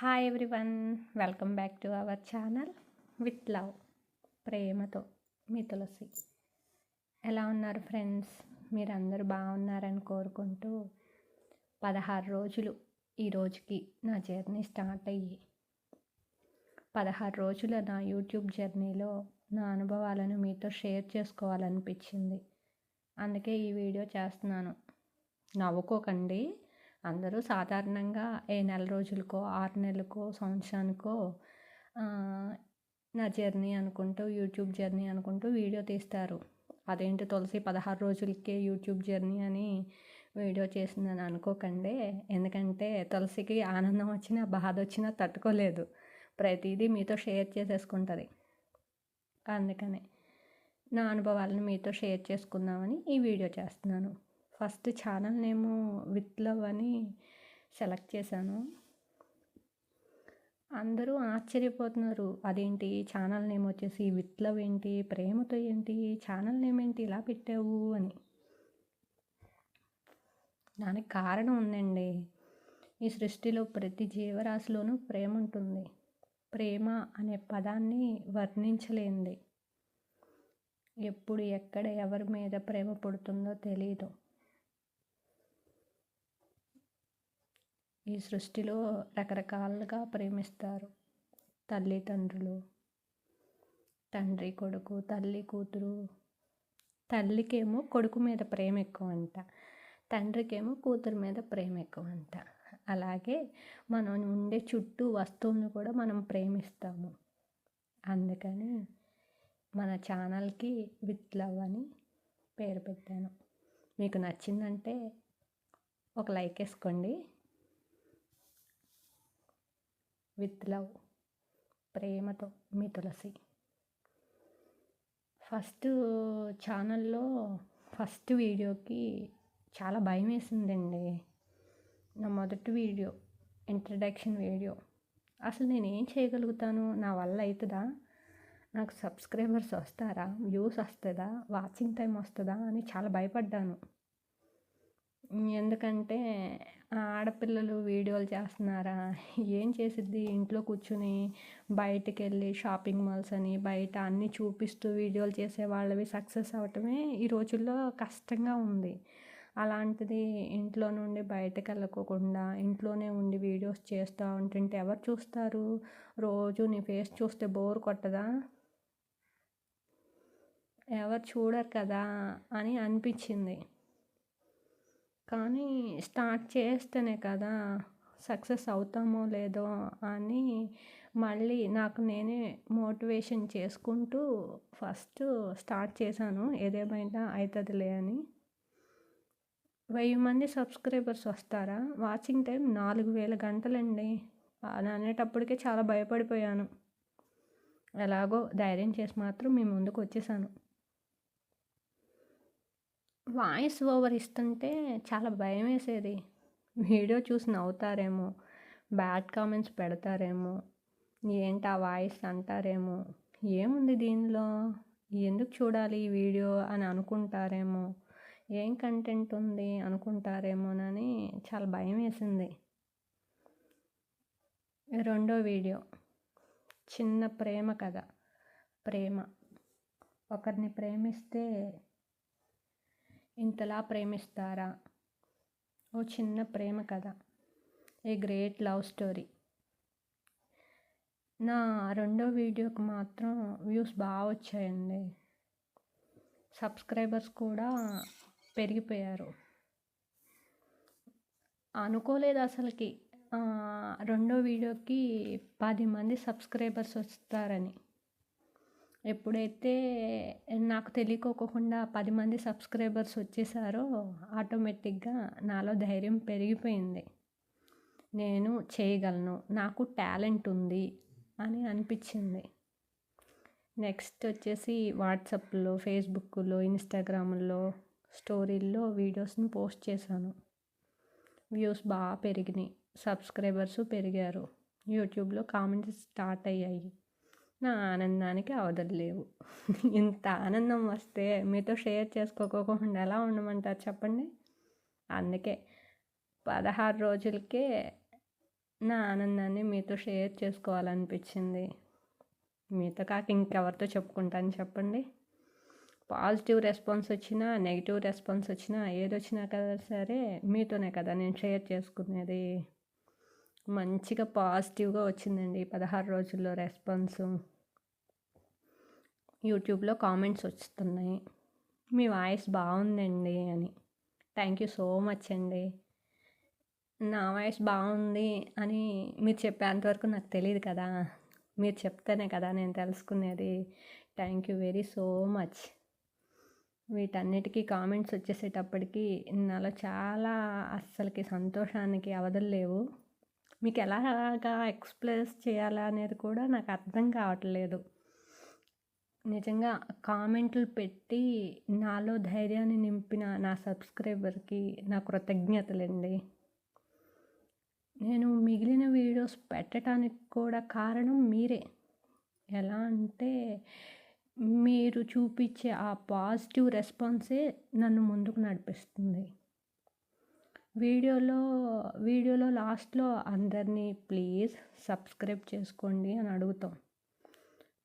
Hi everyone welcome back to our channel with love ప్రేమతో మీ తులసి. ఎలా ఉన్నారు ఫ్రెండ్స్ మీరందరూ బాగున్నారని కోరుకుంటూ పదహారు రోజులు ఈ రోజుకి నా జర్నీ స్టార్ట్ అయ్యి పదహారు రోజుల నా యూట్యూబ్ జర్నీలో నా అనుభవాలను మీతో షేర్ చేసుకోవాలనిపించింది. అందుకే ఈ వీడియో చేస్తున్నాను. నవ్వుకోకండి. అందరూ సాధారణంగా ఏ నెల రోజులకో ఆరు నెలలకో సంవత్సరానికో నా జర్నీ అనుకుంటూ యూట్యూబ్ జర్నీ అనుకుంటూ వీడియో తీస్తారు. అదేంటి తులసి పదహారు రోజులకే యూట్యూబ్ జర్నీ అని వీడియో చేసిందని అనుకోకండి. ఎందుకంటే తులసికి ఆనందం వచ్చినా బాధ వచ్చినా తట్టుకోలేదు. ప్రతిదీ మీతో షేర్ చేసేసుకుంటుంది. అందుకనే నా అనుభవాలను మీతో షేర్ చేసుకుందామని ఈ వీడియో చేస్తున్నాను. First channel name with love అని సెలెక్ట్ చేశాను. అందరూ ఆశ్చర్యపోతున్నారు. అదేంటి? ఛానల్ నేమ్ వచ్చేసి విత్ లవ్ ఏంటి? ప్రేమతో ఏంటి? ఛానల్ నేమ్ ఏంటి? ఇలా పెట్టావు అని. దానికి కారణం ఉందండి. ఈ సృష్టిలో ప్రతి జీవరాశిలోనూ ప్రేమ ఉంటుంది. ప్రేమ అనే పదాన్ని వర్ణించలేంది ఎప్పుడు ఎక్కడ ఎవరి మీద ప్రేమ పుడుతుందో తెలియదు ఈ సృష్టిలో రకరకాలుగా ప్రేమిస్తారు. తల్లిదండ్రులు తండ్రి కొడుకు తల్లి కూతురు. తల్లికేమో కొడుకు మీద ప్రేమ ఎక్కువ అంట తండ్రికేమో కూతురు మీద ప్రేమ ఎక్కువ అంట అలాగే మనం ఉండే చుట్టూ వస్తువులను కూడా మనం ప్రేమిస్తాము. అందుకని మన ఛానల్కి విత్ లవ్ అని పేరు పెట్టాను. మీకు నచ్చిందంటే ఒక లైక్ వేసుకోండి. విత్ లవ్ ప్రేమతో మీ తులసి. ఫస్ట్ ఛానల్లో ఫస్ట్ వీడియోకి చాలా భయం వేసిందండి. నా మొదటి వీడియో ఇంట్రడక్షన్ వీడియో. అసలు నేను ఏం చేయగలుగుతాను? నా వల్ల అవుతుందా నాకు సబ్స్క్రైబర్స్ వస్తారా? వ్యూస్ వస్తుందా? వాచింగ్ టైం వస్తుందా? అని చాలా భయపడ్డాను. ఎందుకంటే ఆడపిల్లలు వీడియోలు చేస్తున్నారా? ఏం చేసిద్ది? ఇంట్లో కూర్చుని బయటికి వెళ్ళి షాపింగ్ మాల్స్ అని బయట అన్నీ చూపిస్తూ వీడియోలు చేసే వాళ్ళవి సక్సెస్ అవటమే ఈ రోజుల్లో కష్టంగా ఉంది. అలాంటిది ఇంట్లో నుండి బయటకు వెళ్ళకోకుండా ఇంట్లోనే ఉండి వీడియోస్ చేస్తూ ఉంటుంటే ఎవరు చూస్తారు? రోజు నీ ఫేస్ చూస్తే బోర్ కొట్టదా? ఎవరు చూడరు కదా అని అనిపించింది. కానీ స్టార్ట్ చేస్తేనే కదా సక్సెస్ అవుతామో లేదో అని మళ్ళీ నాకు నేనే మోటివేషన్ చేసుకుంటూ ఫస్ట్ స్టార్ట్ చేశాను. ఏదేమైనా అవుతుందిలే అని. వెయ్యి మంది సబ్స్క్రైబర్స్ వస్తారా? వాచింగ్ టైం నాలుగు వేల గంటలండి. అని అనేటప్పటికే చాలా భయపడిపోయాను. ఎలాగో ధైర్యం చేసి మాత్రం మీ ముందుకు వచ్చేసాను. వాయిస్ ఓవర్ ఇస్తుంటే చాలా భయం వేసేది వీడియో చూసి నవ్వుతారేమో బ్యాడ్ కామెంట్స్ పెడతారేమో ఏంటి ఆ వాయిస్ అంటారేమో ఏముంది దీనిలో? ఎందుకు చూడాలి ఈ వీడియో అని అనుకుంటారేమో ఏం కంటెంట్ ఉంది అనుకుంటారేమోనని చాలా భయం వేసింది రెండో వీడియో చిన్న ప్రేమ కథ. ప్రేమ. ఒకరిని ప్రేమిస్తే ఇంతలా ప్రేమిస్తారా? ఓ చిన్న ప్రేమ కథ. A great love story. నా రెండో వీడియోకి మాత్రం వ్యూస్ బాగా వచ్చాయండి. సబ్స్క్రైబర్స్ కూడా పెరిగిపోయారు. అనుకోలేదు అసలుకి. రెండో వీడియోకి పది మంది సబ్స్క్రైబర్స్ వస్తారని. ఎప్పుడైతే నాకు తెలియకోకుండా పది మంది సబ్స్క్రైబర్స్ వచ్చేసారో ఆటోమేటిక్గా నాలో ధైర్యం పెరిగిపోయింది. నేను చేయగలను నాకు టాలెంట్ ఉంది అని అనిపించింది. నెక్స్ట్ వచ్చేసి వాట్సాప్లో ఫేస్బుక్లో ఇన్స్టాగ్రామ్లో స్టోరీల్లో వీడియోస్ని పోస్ట్ చేశాను. వ్యూస్ బాగా పెరిగినాయి సబ్స్క్రైబర్స్ పెరిగారు యూట్యూబ్లో కామెంట్స్ స్టార్ట్ అయ్యాయి. నా ఆనందానికి అవధులు లేవు. ఇంత ఆనందం వస్తే మీతో షేర్ చేసుకోకోకుండా ఎలా ఉండమంటారు చెప్పండి? అందుకే పదహారు రోజులకే నా ఆనందాన్ని మీతో షేర్ చేసుకోవాలనిపించింది. మీతో కాక ఇంకెవరితో చెప్పుకుంటాను చెప్పండి? పాజిటివ్ రెస్పాన్స్ వచ్చినా నెగిటివ్ రెస్పాన్స్ వచ్చినా ఏది వచ్చినా కదా సరే మీతోనే కదా నేను షేర్ చేసుకునేది. మంచిగా పాజిటివ్గా వచ్చిందండి పదహారు రోజుల్లో రెస్పాన్స్. యూట్యూబ్లో కామెంట్స్ వస్తున్నాయి. మీ వాయిస్ బాగుందండి అని. థ్యాంక్ యూ సో మచ్ అండి. నా వాయిస్ బాగుంది అని మీరు చెప్పేంతవరకు నాకు తెలియదు కదా. మీరు చెప్తేనే కదా నేను తెలుసుకునేది. Thank you very so much. వీటన్నిటికీ కామెంట్స్ వచ్చేసేటప్పటికి నాలో చాలా అస్సలకి సంతోషానికి అవధులు లేవు. మీకు ఎలాగా ఎక్స్ప్రెస్ చేయాలా అనేది కూడా నాకు అర్థం కావట్లేదు. నిజంగా కామెంట్లు పెట్టి నాలో ధైర్యాన్ని నింపిన నా సబ్స్క్రైబర్కి నా కృతజ్ఞతలండి. నేను మిగిలిన వీడియోస్ పెట్టడానికి కూడా కారణం మీరే. ఎలా అంటే మీరు చూపించే ఆ పాజిటివ్ రెస్పాన్సే నన్ను ముందుకు నడిపిస్తుంది. వీడియోలో వీడియోలో లాస్ట్లో అందరినీ ప్లీజ్ సబ్స్క్రైబ్ చేసుకోండి అని అడుగుతాం.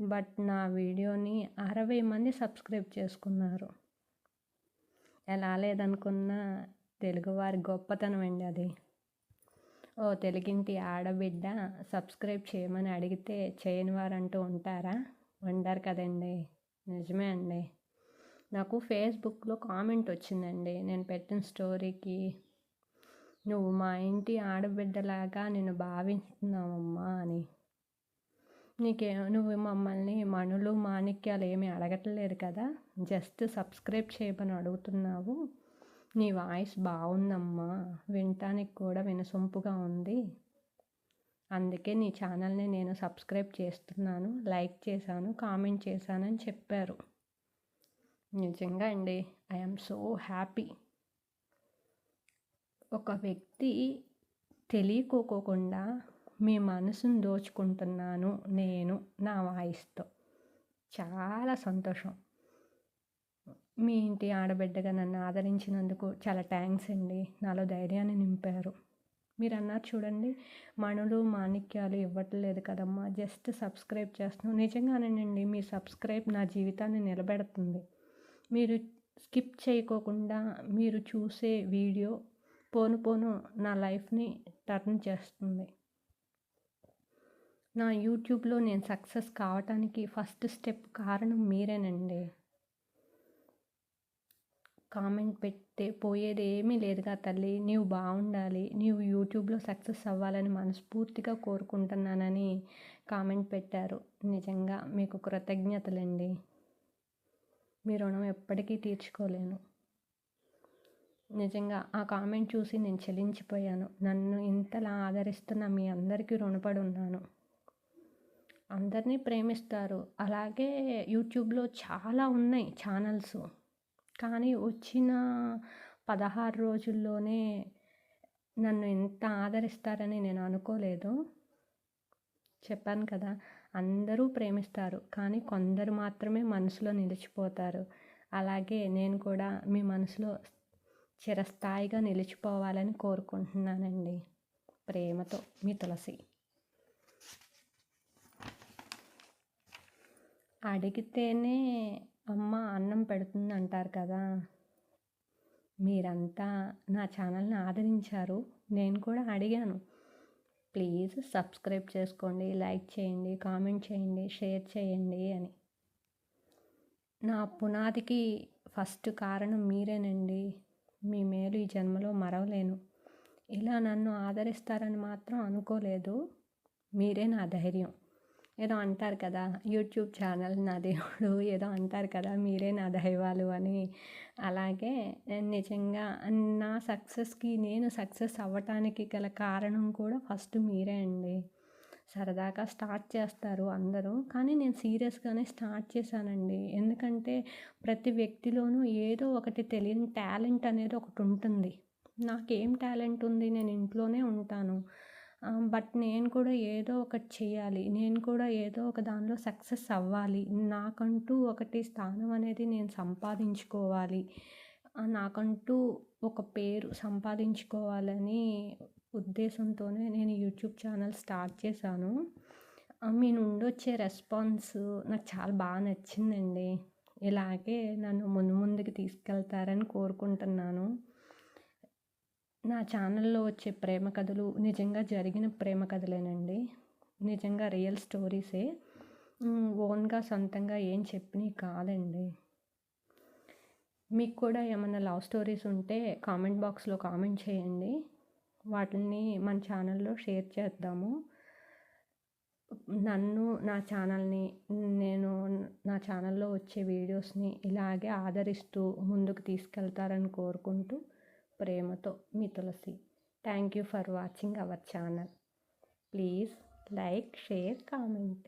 బట్ నా వీడియోని అరవై మంది సబ్స్క్రైబ్ చేసుకున్నారు. ఎలా లేదనుకున్న తెలుగువారి గొప్పతనం అండి అది. ఓ తెలుగింటి ఆడబిడ్డ సబ్స్క్రైబ్ చేయమని అడిగితే చేయని వారంటూ ఉంటారా? ఉండరు కదండి. నిజమే అండి. నాకు ఫేస్బుక్లో కామెంట్ వచ్చిందండి. నేను పెట్టిన స్టోరీకి నువ్వు మా ఇంటి ఆడబిడ్డలాగా నేను భావిస్తున్నావమ్మా అని. నీకే నువ్వు మమ్మల్ని మణులు మాణిక్యాలు ఏమీ అడగట్లేదు కదా? జస్ట్ సబ్స్క్రైబ్ చేయమని అడుగుతున్నావు. నీ వాయిస్ బాగుందమ్మా. వినటానికి కూడా వినసొంపుగా ఉంది. అందుకే నీ ఛానల్ని నేను సబ్స్క్రైబ్ చేస్తున్నాను లైక్ చేశాను కామెంట్ చేశానని చెప్పారు. నిజంగా అండి ఐఎమ్ సో హ్యాపీ. ఒక వ్యక్తి తెలియకోకుండా మీ మనసును దోచుకుంటున్నాను నేను నా వాయిస్తో. చాలా సంతోషం. మీ ఇంటి ఆడబిడ్డగా నన్ను ఆదరించినందుకు చాలా థ్యాంక్స్ అండి. నాలో ధైర్యాన్ని నింపారు. మీరు అన్నారు చూడండి మణులు మాణిక్యాలు ఇవ్వట్లేదు కదమ్మా. జస్ట్ సబ్స్క్రైబ్ చేస్తున్నాం. నిజంగానేనండి మీ సబ్స్క్రైబ్ నా జీవితాన్ని నిలబెడుతుంది. మీరు స్కిప్ చేయకోకుండా మీరు చూసే వీడియో పోను పోను నా లైఫ్ని టర్న్ చేస్తుంది. నా యూట్యూబ్లో నేను సక్సెస్ కావటానికి ఫస్ట్ స్టెప్ కారణం మీరేనండి. కామెంట్ పెడితే పోయేది ఏమీ లేదుగా తల్లి. నీవు బాగుండాలి. నీవు యూట్యూబ్లో సక్సెస్ అవ్వాలని మనస్ఫూర్తిగా కోరుకుంటున్నానని కామెంట్ పెట్టారు. నిజంగా మీకు కృతజ్ఞతలండి. మీ రుణం ఎప్పటికీ తీర్చుకోలేను. నిజంగా ఆ కామెంట్ చూసి నేను చెలించిపోయాను. నన్ను ఇంతలా ఆదరిస్తున్న మీ అందరికీ రుణపడి ఉన్నాను. అందరినీ ప్రేమిస్తారు. అలాగే యూట్యూబ్లో చాలా ఉన్నాయి ఛానల్స్. కానీ వచ్చిన పదహారు రోజుల్లోనే నన్ను ఎంత ఆదరిస్తారని నేను అనుకోలేదు. చెప్పాను కదా అందరూ ప్రేమిస్తారు. కానీ కొందరు మాత్రమే మనసులో నిలిచిపోతారు. అలాగే నేను కూడా మీ మనసులో చిరస్థాయిగా నిలిచిపోవాలని కోరుకుంటున్నానండి. ప్రేమతో మీ తులసి. అడిగితేనే అమ్మ అన్నం పెడుతుంది అంటారు కదా. మీరంతా నా ఛానల్ని ఆదరించారు. నేను కూడా అడిగాను. ప్లీజ్ సబ్స్క్రైబ్ చేసుకోండి లైక్ చేయండి కామెంట్ చేయండి షేర్ చేయండి అని. నా పునాదికి ఫస్ట్ కారణం మీరేనండి. మీ మేలు ఈ జన్మలో మరవలేను. ఇలా నన్ను ఆదరిస్తారని మాత్రం అనుకోలేదు. మీరే నా ధైర్యం. ఏదో అంటారు కదా యూట్యూబ్ ఛానల్ నా దేవుడు ఏదో అంటారు కదా మీరే నా దైవాలు అని. అలాగే నిజంగా నా సక్సెస్కి నేను సక్సెస్ అవ్వటానికి గల కారణం కూడా ఫస్ట్ మీరే అండి. సరదాగా స్టార్ట్ చేస్తారు అందరూ. కానీ నేను సీరియస్గానే స్టార్ట్ చేశానండి. ఎందుకంటే ప్రతి వ్యక్తిలోనూ ఏదో ఒకటి తెలియని టాలెంట్ అనేది ఒకటి ఉంటుంది. నాకేం టాలెంట్ ఉంది? నేను ఇంట్లోనే ఉంటాను. బట్ నేను కూడా ఏదో ఒకటి చేయాలి. నేను కూడా ఏదో ఒక దానిలో సక్సెస్ అవ్వాలి. నాకంటూ ఒకటి స్థానం అనేది నేను సంపాదించుకోవాలి. నాకంటూ ఒక పేరు సంపాదించుకోవాలని ఉద్దేశంతోనే నేను యూట్యూబ్ ఛానల్ స్టార్ట్ చేశాను. మీ నుండి వచ్చే రెస్పాన్స్ నాకు చాలా బాగా నచ్చిందండి. ఇలాగే నన్ను ముందు ముందుకు తీసుకెళ్తారని కోరుకుంటున్నాను. నా ఛానల్లో వచ్చే ప్రేమ కథలు నిజంగా జరిగిన ప్రేమ కథలేనండి. నిజంగా రియల్ స్టోరీసే. ఓన్గా సొంతంగా ఏం చెప్పినవి కాదండి. మీకు కూడా ఏమైనా లవ్ స్టోరీస్ ఉంటే కామెంట్ బాక్స్లో కామెంట్ చేయండి. వాటిని మన ఛానల్లో షేర్ చేద్దాము. నన్ను నా ఛానల్ని నేను నా ఛానల్లో వచ్చే వీడియోస్ని ఇలాగే ఆదరిస్తూ ముందుకు తీసుకెళ్తారని కోరుకుంటూ ప్రేమతో మీ Tulasi. Thank you for watching our channel please like share comment